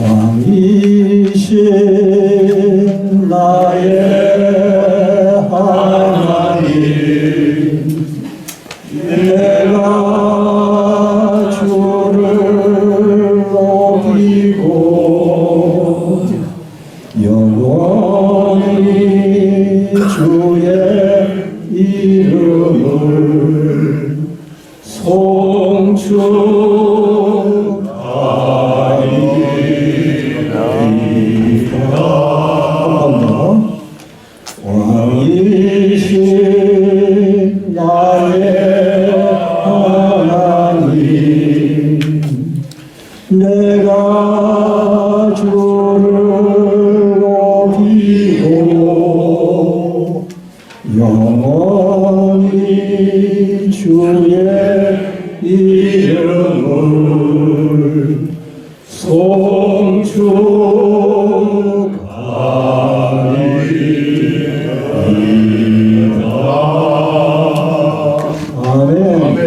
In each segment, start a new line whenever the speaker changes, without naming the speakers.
왕이신 나의 하나님 축하리라 아멘.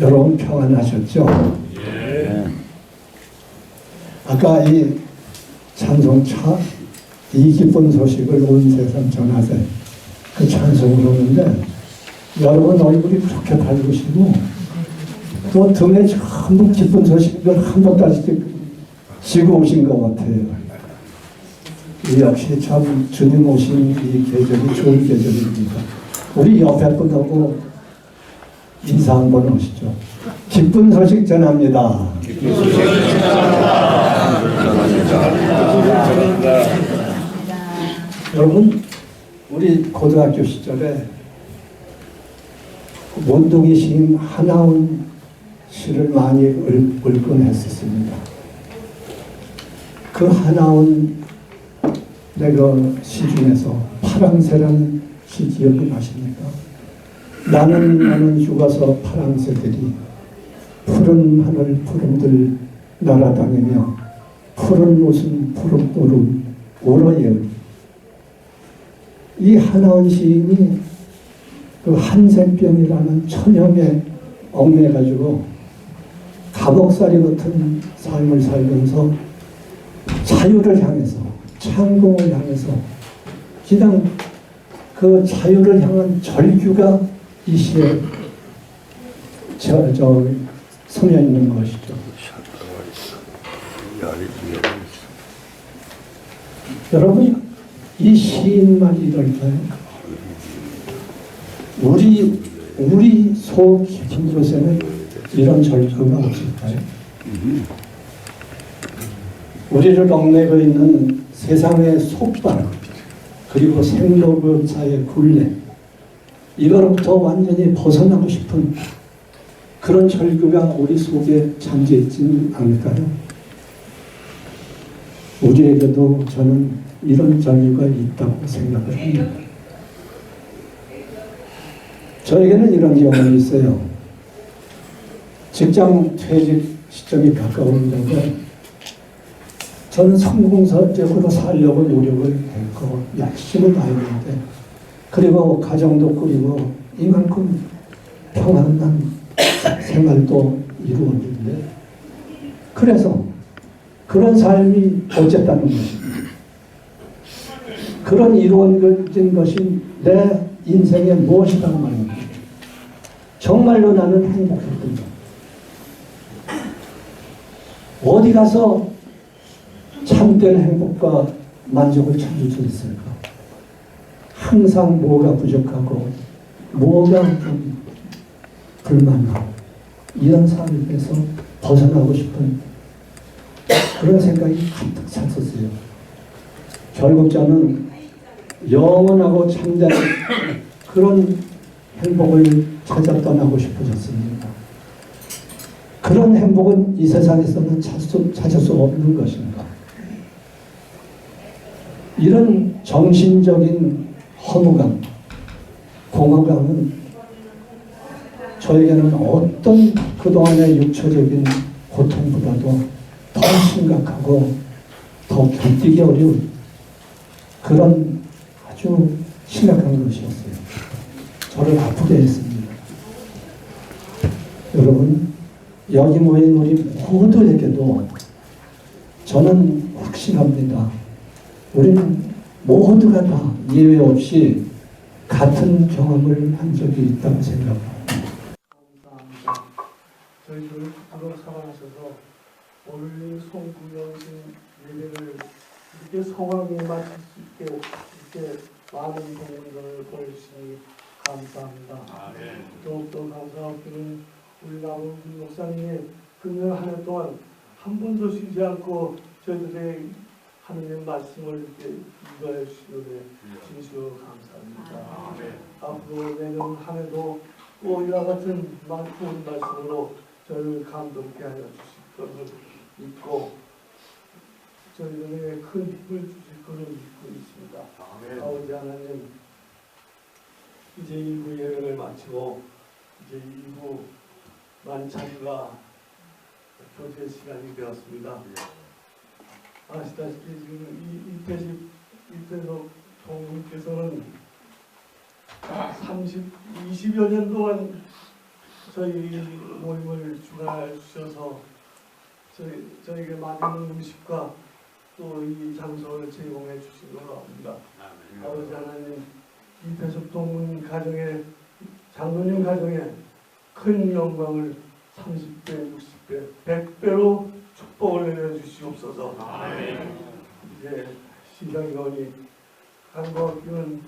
여러분 평안하셨죠? 아까 이 찬송차 이 기쁜 소식을 온 세상 전하세 그 찬송을 하는데 여러분 얼굴이 그렇게 밝으시고 또 등에 전부 기쁜 소식을 한 번까지 지고 오신 것 같아요. 이 역시 참 주님 오신 이 계절이 좋은 계절입니다. 우리 옆에 분하고 인사 한번 하시죠. 기쁜 소식 전합니다. 여러분, 우리 고등학교 시절에 원동이 시인 하나운 시를 많이 을, 읽곤 했었습니다. 그 하나운 내가 시 중에서 파랑새라는 시 기억이 나십니까? 나는 나는 죽어서 파랑새들이 푸른 하늘 푸른들 날아다니며 푸른 옷은 푸른 구름 오로예이 하나원 시인이 그 한센병이라는 천형에 얽매가지고 감옥살이 같은 삶을 살면서 자유를 향해서 창공을 향해서 그냥 그 자유를 향한 절규가 이 시에 저, 저 서려 있는 것이죠. 여러분 이 시인만 이럴까요? 우리 우리 속 깊은 곳에는 이런 절규가 없을까요? 우리를 얽매고 있는 세상의 속발 그리고 생로병사의 굴레 이거로부터 완전히 벗어나고 싶은 그런 절규가 우리 속에 잠겨 있지는 않을까요? 우리에게도 저는 이런 절규가 있다고 생각을 합니다. 저에게는 이런 경험이 있어요. 직장 퇴직 시점이 가까웠는데 저는 성공적으로 살려고 노력을 했고 열심히 다했는데 그리고 가정도 꾸리고 이만큼 평안한 생활도 이루었는데 그래서 그런 삶이 어쨌다는 것입니다. 그런 이루어진 것이 내 인생의 무엇이라는 말입니다. 정말로 나는 행복했던 것. 어디 가서 참된 행복과 만족을 찾을 수 있을까? 항상 뭐가 부족하고 뭐가 좀 불만하고 이런 삶에서 벗어나고 싶은 그런 생각이 가득 찼었어요. 결국 저는 영원하고 참된 그런 행복을 찾아 떠나고 싶어졌습니다. 그런 행복은 이 세상에서는 찾을 수, 없는 것인가? 이런 정신적인 허무감, 공허감은 저에게는 어떤 그동안의 육체적인 고통보다도 더 심각하고 더 견디기 어려운 그런 아주 심각한 것이었어요. 저를 아프게 했습니다. 여러분, 여기 모인 우리 모두에게도 저는 확신합니다. 우리는 모두가 다 예외 없이 같은 경험을 한 적이 있다고 생각합니다.
감사합니다. 저희들을 부끄러워 사랑하셔서 오늘 송구영신 예배를 이렇게 성황에 마칠 수 있게 이렇게 많은 동문들을 보내주시니 감사합니다. 더욱더 감사하기는 우리 나무 목사님이 금년 한 해 동안 한 번도 쉬지 않고 저희들의 하느님 말씀을 이렇게 인도해 주시는데 진심으로 감사합니다. 앞으로 내년 한 해도 또 이와 같은 많은 말씀으로 저희를 감동케 하여 주실 것을 믿고 저희들에게 큰 힘을 주실 것을 믿고 있습니다. 아버지 하나님 이제 일부 예배를 마치고 이제 일부 만찬과 교제 시간이 되었습니다. 아시다시피 지금 이 이태식 이태석 총무께서는 30, 20여 년 동안 저희 모임을 주관해 주셔서 저희, 저에게 많은 음식과 또 이 장소를 제공해 주신 걸 압니다. 아버지 하나님, 이태숙 동문 가정에, 장로님 가정에 큰 영광을 30배, 60배, 100배로 축복을 내려주시옵소서. 이제 시장의원이 간과학교는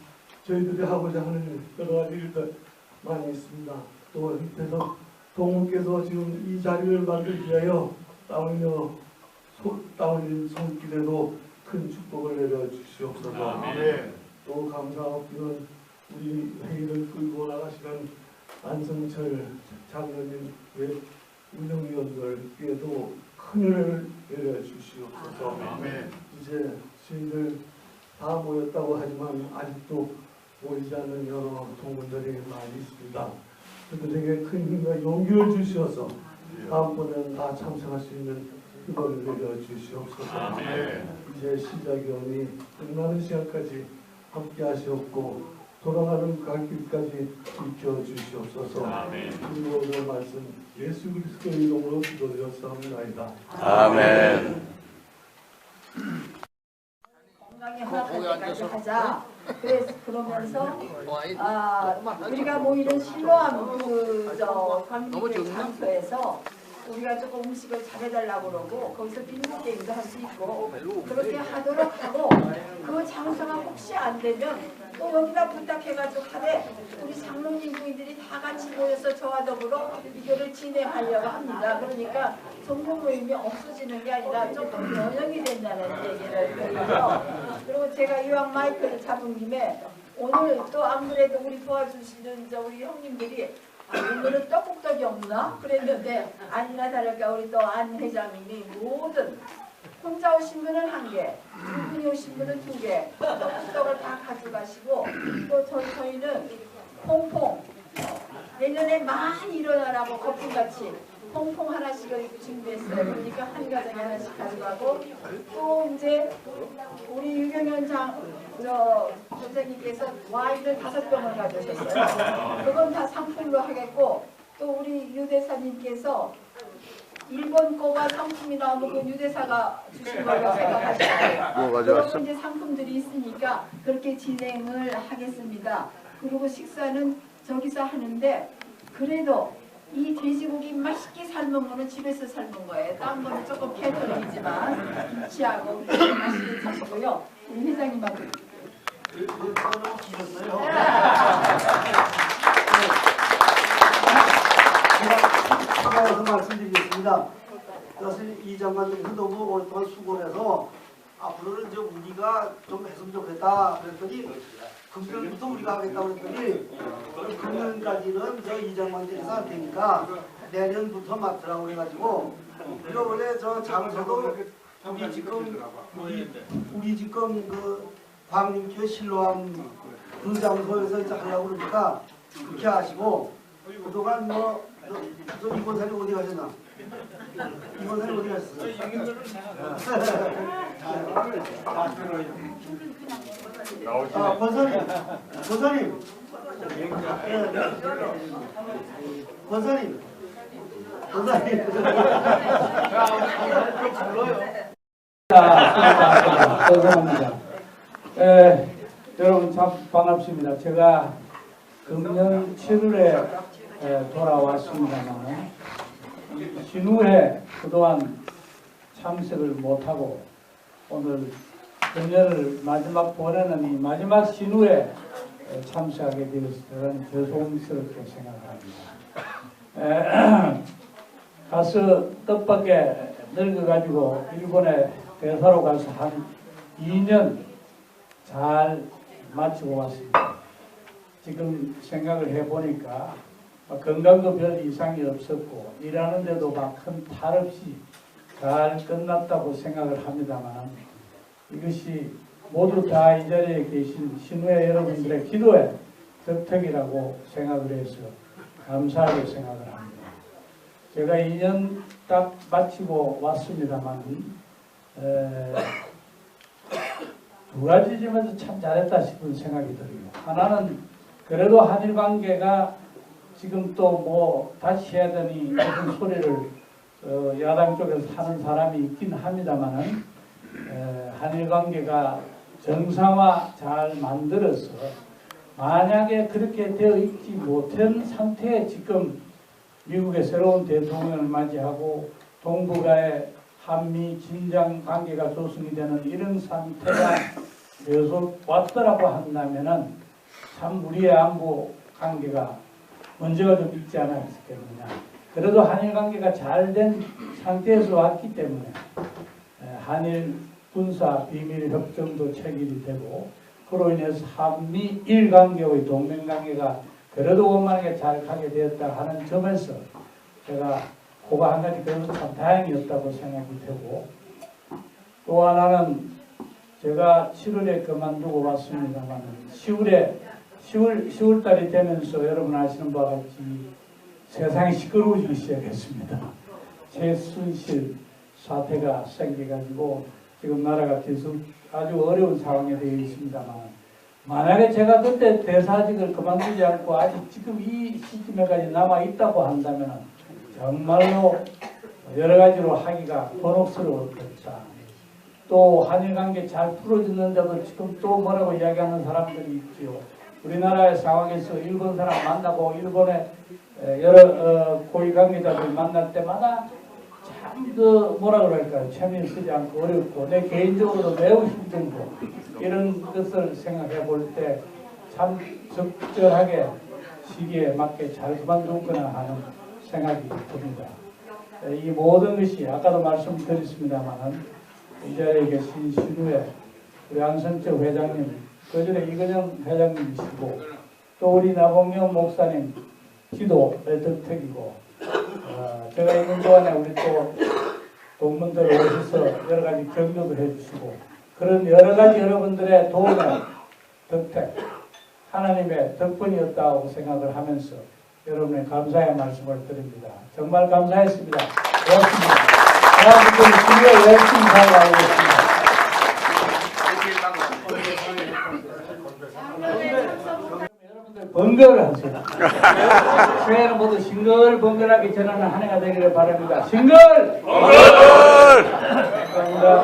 저희들이 하고자 하는 여러 가지 일들 많이 있습니다. 또 밑에서 동무께서 지금 이 자리를 만들기 위하여 땀 흘린 손길에도 큰 축복을 내려 주시옵소서. 또 감사하기는 우리 회의를 끌고 나가시는 안성철 장로님 외 운영위원들께도 큰 은혜를 내려 주시옵소서. 이제 저희들 다 모였다고 하지만 아직도 모이지 않는 여러 동문들이 많이 있습니다. 그들에게 큰 힘과 용기를 주시어서 다음번에는 다 참석할 수 있는 힘을 내려 주시옵소서. 이제 시작이 오니 끝나는 시간까지 함께 하시옵고 돌아가는 갈 길까지 지켜 주시옵소서. 그리고 오늘 말씀 예수 그리스도의 이름으로 기도드렸사옵나이다.
아멘.
건강이 허락할 때까지 하자. 그래서 그러면서 아 우리가 모이는 실로암 그저 관객 장소에서 우리가 조금 음식을 잘해달라고 그러고 거기서 빙고 게임도 할 수 있고 그렇게 하도록 하고 그 장소가 혹시 안 되면 또 여기다 부탁해가지고 하되 우리 장로님 부인들이 다 같이 모여서 저와 더불어 이거를 진행하려고 합니다. 그러니까 정보 모임이 없어지는 게 아니라 조금 변형이 된다는 얘기를 드리고요. 그리고 제가 이왕 마이크를 잡은 김에 오늘 또 안 그래도 우리 도와주시는 저 우리 형님들이 아, 오늘은 떡국떡이 없나? 그랬는데 아니나 다를까 우리 또 안 회장님이 모든 혼자 오신 분은 한 개, 두 분이 오신 분은 두 개, 떡국떡을 다 가져가시고 또 저희 저희는 퐁퐁 내년에 많이 일어나라고 거품같이 퐁퐁 하나씩을 준비했어요. 그러니까 한 가정에 하나씩 가져가고 또 이제 우리 유경현 장, 저 선생님께서 와인을 다섯 병을 가져오셨어요. 그건 다 상품으로 하겠고 또 우리 유대사님께서 일본 거가 상품이 나오면 그 유대사가 주신 걸로 생각하시고
뭐
그런 이제 상품들이 있으니까 그렇게 진행을 하겠습니다. 그리고 식사는 저기서 하는데 그래도 이 돼지고기 맛있게 삶은 거는 집에서 삶은 거예요. 딴 거는 조금 캐터링이지만 김치하고 맛있게 드시고요. 우리 회장님하고
추가해서 말씀드리겠습니다. 사실 이 장관님도 너무 오랫동안 수고를 해서 앞으로는 이제 우리가 좀 했으면 좋겠다 그랬더니 금년부터 우리가 하겠다고 그랬더니 금년까지는 저 이 장관님께서 안 되니까 내년부터 맡으라고 그래가지고 우리가 원래 저 장소도 우리 지금 우리, 우리 지금 그 광림교 실로암 그 장소에서 이제 하려고 그러니까 그렇게 하시고 그동안 뭐, 저, 저 이번사님 어디 가셨나? 이번사님 어디 가셨어? 아, 권사님, 권사님. 예, 권사님.
죄송합니다. 에, 여러분 참 반갑습니다. 제가 금년 7월에 에, 돌아왔습니다만 신후에 그동안 참석을 못하고 오늘 금년을 마지막 보내는 이 마지막 신후에 에, 참석하게 되어서 저는 죄송스럽게 생각합니다. 에, 가서 뜻밖에 늙어가지고 일본에 대사로 가서 한 2년 잘 마치고 왔습니다. 지금 생각을 해보니까 뭐 건강도 별 이상이 없었고 일하는데도 막 큰 탈 없이 잘 끝났다고 생각을 합니다만 이것이 모두 다 이 자리에 계신 신우의 여러분들의 기도의 덕택이라고 생각을 해서 감사하게 생각을 합니다. 제가 2년 딱 마치고 왔습니다만 에, 두 가지 점에서 참 잘했다 싶은 생각이 들어요. 하나는 그래도 한일 관계가 지금 또 뭐 다시 해야 되니 무슨 소리를 어, 야당 쪽에서 하는 사람이 있긴 합니다만은 에, 한일 관계가 정상화 잘 만들어서 만약에 그렇게 되어 있지 못한 상태에 지금 미국의 새로운 대통령을 맞이하고 동북아의 한미 진장 관계가 조성이 되는 이런 상태가 계속 왔더라고 한다면은 참 우리의 안보 관계가 문제가 좀 있지 않았겠느냐. 그래도 한일 관계가 잘 된 상태에서 왔기 때문에 에, 한일 군사 비밀 협정도 체결이 되고 그로 인해서 한미 일 관계의 동맹 관계가 그래도 원만하게 잘 가게 되었다 하는 점에서 제가 그거 한 가지 그래도 참 다행이었다고 생각이 되고 또 하나는 제가 7월에 그만두고 왔습니다만 10월에 10월 10월 달이 되면서 여러분 아시는 바와 같이 세상이 시끄러워지기 시작했습니다. 최순실 사태가 생겨가지고 지금 나라가 계속 아주 어려운 상황에 되어 있습니다만 만약에 제가 그때 대사직을 그만두지 않고 아직 지금 이 시점에까지 남아 있다고 한다면 정말로 여러 가지로 하기가 곤혹스러웠겠다. 또 한일 관계 잘 풀어졌는데도 지금 또 뭐라고 이야기하는 사람들이 있지요. 우리나라의 상황에서 일본 사람 만나고 일본의 에, 여러 어, 고위 관계자들 만날 때마다 참 그 뭐라 그럴까요? 체면이 쓰지 않고 어렵고 내 개인적으로도 매우 힘들고 이런 것을 생각해 볼 때 참 적절하게 시기에 맞게 잘 그만뒀구나 하는 생각이 듭니다. 에, 이 모든 것이 아까도 말씀드렸습니다만은 이 자리에 계신 신우의 우리 안선철 회장님, 그 전에 이근영 회장님이시고 또 우리 나봉영 목사님 기도의 덕택이고 어, 제가 있는 동안에 우리 또 동문들 오셔서 여러 가지 격려도 해주시고 그런 여러 가지 여러분들의 도움의 덕택 하나님의 덕분이었다고 생각을 하면서 여러분의 감사의 말씀을 드립니다. 정말 감사했습니다. 고맙습니다. 대한민국 주여 열심히 살아가고 있습니다. 여러분들 번거를 하세요. 새해는 모두 싱글벙글하게 전하는 한 해가 되기를 바랍니다. 싱글! 감사합니다.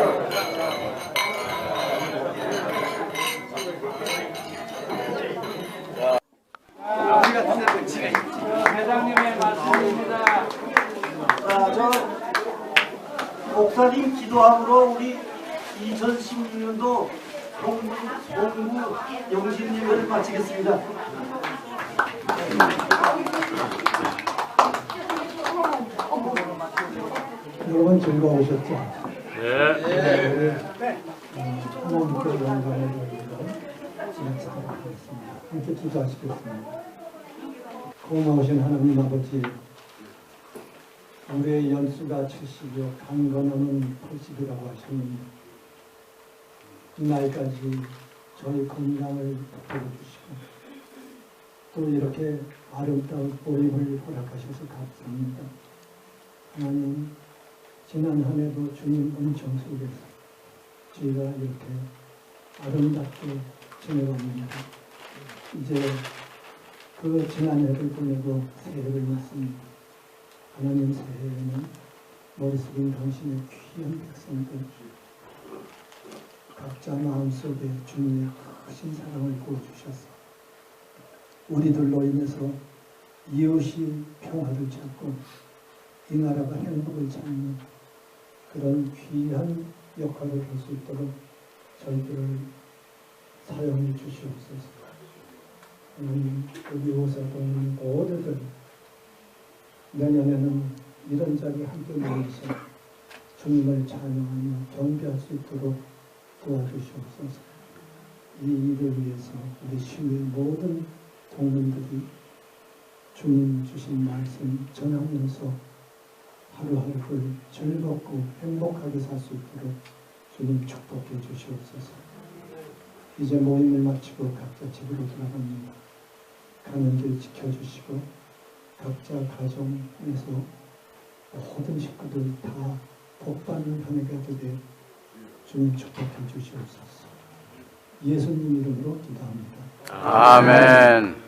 자, 회장님의 말씀입니다.
자, 저 목사님 기도함으로 우리 2016년도 공부, 공부 영신 예배를 마치겠습니다.
여러분 즐거우셨죠? 네. 하나님께 영광을 돌리고 지나치도록 하겠습니다. 함께 기도하시겠습니다. 고마우신 하나님 아버지, 우리의 연수가 70이요 강건함은 80이라고 하셨는데 이 나이까지 저희 건강을 붙들어 주시고 또 이렇게 아름다운 모임을 허락하셔서 감사합니다. 하나님 지난 한 해도 주님 은총 속에서 저희가 이렇게 아름답게 지내왔습니다. 이제 그 지난 해를 보내고 새해를 맞습니다. 하나님 새해에는 머리 숙인 당신의 귀한 백성들 각자 마음속에 주님의 크신 사랑을 부어주셔서 우리들로 인해서 이웃이 평화를 찾고 이 나라가 행복을 찾는 그런 귀한 역할을 할 수 있도록 저희들을 사용해 주시옵소서. 하나님 우리 오사동 모두들 내년에는 이런 자리 함께 모여서 주님을 찬양하며 경배할 수 있도록 도와주시옵소서. 이 일을 위해서 우리 시의 모든 동문들이 주님 주신 말씀 전하면서 하루하루를 즐겁고 행복하게 살 수 있도록 주님 축복해 주시옵소서. 이제 모임을 마치고 각자 집으로 돌아갑니다. 가는 길 지켜주시고 각자 가정에서 모든 식구들 다 복받는 한 해가 되게 주님 축복해 주시옵소서. 예수님 이름으로 기도합니다.
아멘.